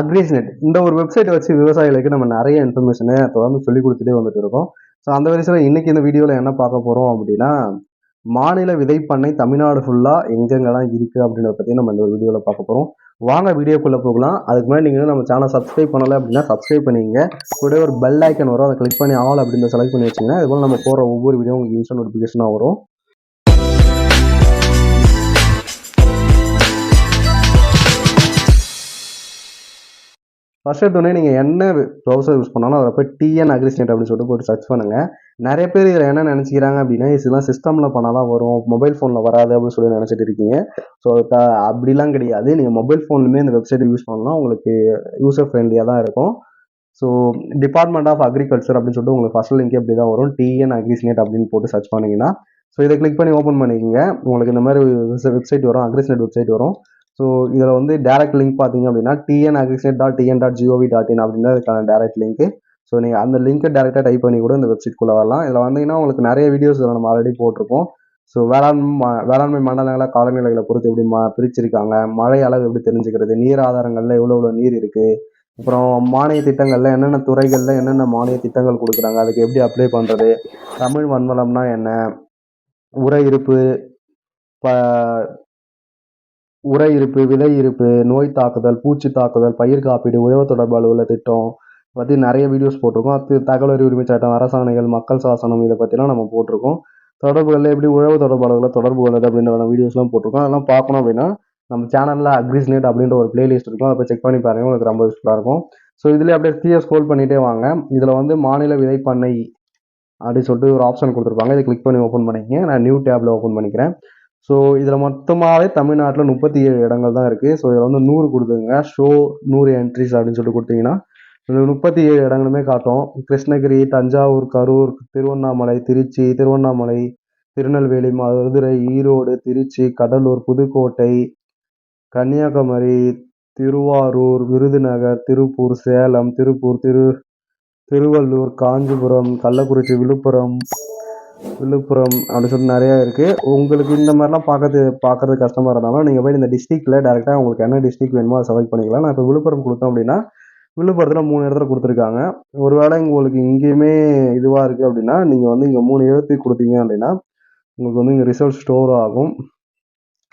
Agrisnet இந்த ஒரு website வச்சு விவசாயிகளுக்கு நம்ம நிறைய இன்ஃபர்மேஷனை தொடர்ந்து சொல்லி கொடுத்துட்டே வந்துட்டு இருக்கோம். ஸோ அந்த வரிசையில் இன்னைக்கு இந்த வீடியோவில் என்ன பார்க்க போகிறோம் அப்படின்னா மாநில விதைப்பண்ணை தமிழ்நாடு ஃபுல்லாக எங்கெங்கெல்லாம் இருக்குது அப்படின்றத பற்றி நம்ம இந்த வீடியோவில் பார்க்க போகிறோம் வாங்க வீடியோக்குள்ளே போகலாம். அதுக்கு முன்னாடி நீங்கள் நம்ம சேனல் சப்ஸ்கிரைப் பண்ணலை அப்படின்னா சப்ஸ்கிரைப் பண்ணிங்க கூட ஒரு பெல் ஐக்கன் வரும். அதை கிளிக் பண்ணி ஆல் அப்படின்னு செலக்ட் பண்ணி வச்சுங்க அதுபோல் நம்ம போகிற ஒவ்வொரு வீடியோ உங்களுக்கு இன்ஸ்டன்ட் நோட்டிஃபிகேஷனாக வரும். ஃபர்ஸ்ட் எடுத்தோடனே நீங்கள் என்ன ப்ரௌசர் யூஸ் பண்ணாலும் அதில் போய் டிஎன் அக்ரிஸ்டேட் அப்படின்னு சொல்லிட்டு போட்டு சர்ச் பண்ணுங்கள் நிறைய பேர் இதில் என்ன நினச்சிக்கிறாங்க அப்படின்னா இதெல்லாம் சிஸ்டமில் பண்ணால் தான் வரும். மொபைல் ஃபோனில் வராது அப்படின்னு சொல்லி நினச்சிட்டு இருக்கீங்க. ஸோ அப்படிலாம் கிடையாது. நீங்கள் மொபைல் ஃபோன்லேயுமே இந்த வெப்சைட் யூஸ் பண்ணலாம். உங்களுக்கு யூசர் ஃப்ரெண்ட்லியாக தான் இருக்கும். ஸோ டிபார்ட்மெண்ட் ஆஃப் அக்ரிகல்ச்சர் அப்படின்னு சொல்லிட்டு உங்களுக்கு ஃபஸ்ட் லிங்க் அப்படி தான் வரும் டிஎன் அக்ரிஸ்னேட் அப்படின்னு போட்டு சர்ச் பண்ணிங்கன்னா. ஸோ இதை கிளிக் பண்ணி ஓப்பன் பண்ணிக்கோங்க. உங்களுக்கு இந்த மாதிரி வெப்சைட் வரும். அக்ரிஸ்னேட் வெப்சைட் வரும். ஸோ இதில் வந்து டேரக்ட் லிங்க் பார்த்தீங்க அப்படின்னா TN agrisnet dot TN dot gov dot in அப்படின்னு அதுக்கான டேரக்ட் லிங்க் ஸோ நீங்கள் அந்த லிங்க்கை டேரெக்டாக டைப் பண்ணி கூட இந்த வெப்சைட்குள்ளே வரலாம். இதில் வந்தீங்கன்னா உங்களுக்கு நிறைய வீடியோஸ் இதில் நம்ம ஆல்ரெடி போட்டிருப்போம் ஸோ வேளாண் வேளாண்மை மண்டலங்களை காலநிலைகளை பொறுத்து எப்படி மா பிரிச்சிருக்காங்க மழை அளவு எப்படி தெரிஞ்சுக்கிறது நீர் ஆதாரங்களில் எவ்வளோ எவ்வளோ நீர் இருக்குது அப்புறம் மானிய திட்டங்களில் என்னென்ன துறைகளில் என்னென்ன மானிய திட்டங்கள் கொடுக்குறாங்க அதுக்கு எப்படி அப்ளை பண்ணுறது தமிழ் மண்வளம்னா என்ன உர இருப்பு ப உரை இருப்பு விலை இருப்பு நோய் தாக்குதல் பூச்சி தாக்குதல் பயிர் காப்பீடு உழவு தொடர்பு அலுவலக திட்டம் பற்றி நிறைய வீடியோஸ் போட்டிருக்கோம். அது தகவல் அறிவு உரிமை சட்டம் அரசாணைகள் மக்கள் சாசனம் இதை பற்றிலாம் நம்ம போட்டிருக்கோம். தொடர்புகளில் எப்படி உழவு தொடர்பாளர்களை தொடர்பு கொள்வது அப்படின்ற வீடியோஸ்லாம் போட்டிருக்கோம். அதெல்லாம் பார்க்கணும் அப்படின்னா நம்ம சேனலில் அக்ரிஸ்னேட் அப்படின்ற ஒரு பிளேலிஸ்ட் இருக்கும். அதை போய் செக் பண்ணி பாருங்கள் உங்களுக்கு ரொம்ப யூஸ்ஃபுல்லாக இருக்கும். ஸோ இதில் அப்படியே கீழே ஸ்கோல் பண்ணிகிட்டே வாங்க. இதில் வந்து மாநில விதைப்பண்ணை அப்படின்னு சொல்லிட்டு ஒரு ஆப்ஷன் கொடுத்துருப்பாங்க. இதை கிளிக் பண்ணி ஓப்பன் பண்ணிக்கங்க. நான் நியூ டேப்பில் ஓப்பன் பண்ணிக்கிறேன். ஸோ இதில் மொத்தமாகவே தமிழ்நாட்டில் முப்பத்தி ஏழு இடங்கள் தான் இருக்குது ஸோ இதில் வந்து நூறு கொடுத்துங்க ஷோ நூறு என்ட்ரிஸ் அப்படின்னு சொல்லிட்டு கொடுத்தீங்கன்னா முப்பத்தி ஏழு இடங்களுமே காட்டும். கிருஷ்ணகிரி தஞ்சாவூர் கரூர் திருவண்ணாமலை திருச்சி திருவண்ணாமலை திருநெல்வேலி மதுரை ஈரோடு திருச்சி கடலூர் புதுக்கோட்டை கன்னியாகுமரி திருவாரூர் விருதுநகர் திருப்பூர் சேலம் திருப்பூர் திரு திருவள்ளூர் காஞ்சிபுரம் கள்ளக்குறிச்சி விழுப்புரம். விழுப்புரம் அப்படின்னு சொல்லிட்டு நிறையா இருக்குது உங்களுக்கு இந்த மாதிரிலாம் பார்க்கறது பார்க்கறது கஷ்டமாக இருந்தாலும் நீங்கள் போய் இந்த டிஸ்ட்ரிக்டில் டேரெக்டாக உங்களுக்கு என்ன டிஸ்ட்ரிக் வேணுமோ அதை செலக்ட் பண்ணிக்கலாம். நான் இப்போ விழுப்புரம் கொடுத்தோம் அப்படின்னா விழுப்புரத்தில் மூணு இடத்துல கொடுத்துருக்காங்க. ஒருவேளை உங்களுக்கு இங்கேயுமே இதுவாக இருக்குது அப்படின்னா நீங்கள் வந்து இங்கே மூணு எழுத்துக்கு கொடுத்தீங்க அப்படின்னா உங்களுக்கு வந்து இங்கே ரிசல்ட் ஸ்டோர் ஆகும்.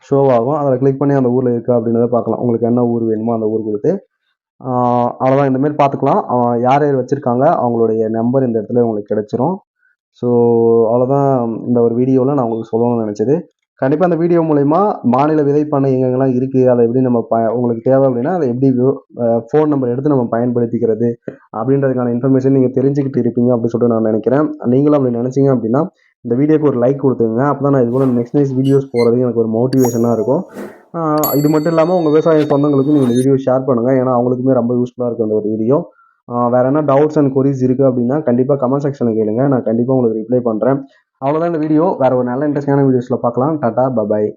ஷோ ஆகும். அதில் கிளிக் பண்ணி அந்த ஊரில் இருக்கா அப்படின்றத பார்க்கலாம். உங்களுக்கு என்ன ஊர் வேணுமோ அந்த ஊர் கொடுத்து. அவ்வளோதான் இந்தமாரி பார்த்துக்கலாம். யார் யார் வச்சுருக்காங்க? அவங்களுடைய நம்பர் இந்த இடத்துல உங்களுக்கு கிடச்சிரும். ஸோ அவ்வளோதான் இந்த ஒரு வீடியோவில் நான் உங்களுக்கு சொல்லணும்னு நினச்சது. கண்டிப்பாக அந்த வீடியோ மூலயமா மாநில விதைப்பண்ணை எங்கெங்கெல்லாம் இருக்குது அதை எப்படி நம்ம ப உங்களுக்கு தேவை அப்படின்னா அதை எப்படி ஃபோன் நம்பர் எடுத்து நம்ம பயன்படுத்திக்கிறது அப்படின்றதுக்கான இன்ஃபர்மேஷன் நீங்கள் தெரிஞ்சுக்கிட்டு இருப்பீங்க அப்படின்னு சொல்லிட்டு நான் நினைக்கிறேன். நீங்களும் அப்படி நினச்சிங்க அப்படின்னா இந்த வீடியோக்கு ஒரு லைக் கொடுத்துங்க அப்போ தான் நான் இது போல் நெக்ஸ்ட் நெக்ஸ்ட் வீடியோஸ் போகிறதுக்கு எனக்கு ஒரு மோட்டிவேஷனாக இருக்கும். இது மட்டும் இல்லாமல் உங்கள் விவசாய சொந்தங்களுக்கு நீங்கள் இந்த வீடியோ ஷேர் பண்ணுங்கள் ஏன்னா அவங்களுக்குமே ரொம்ப யூஸ்ஃபுல்லாக இருக்கும் இந்த ஒரு வீடியோ வேறு என்ன டவுட்ஸ் அண்ட் கொரிஸ் இருக்குது அப்படின்னா கண்டிப்பாக கமெண்ட் செக்ஷனில் கேளுங்க. நான் கண்டிப்பாக உங்களுக்கு ரிப்ளை பண்ணுறேன் அவ்வளோதான் இந்த வீடியோ வேறு ஒரு நல்ல இன்ட்ரெஸ்டிங்கான வீடியோஸில் பார்க்கலாம். Tata bye bye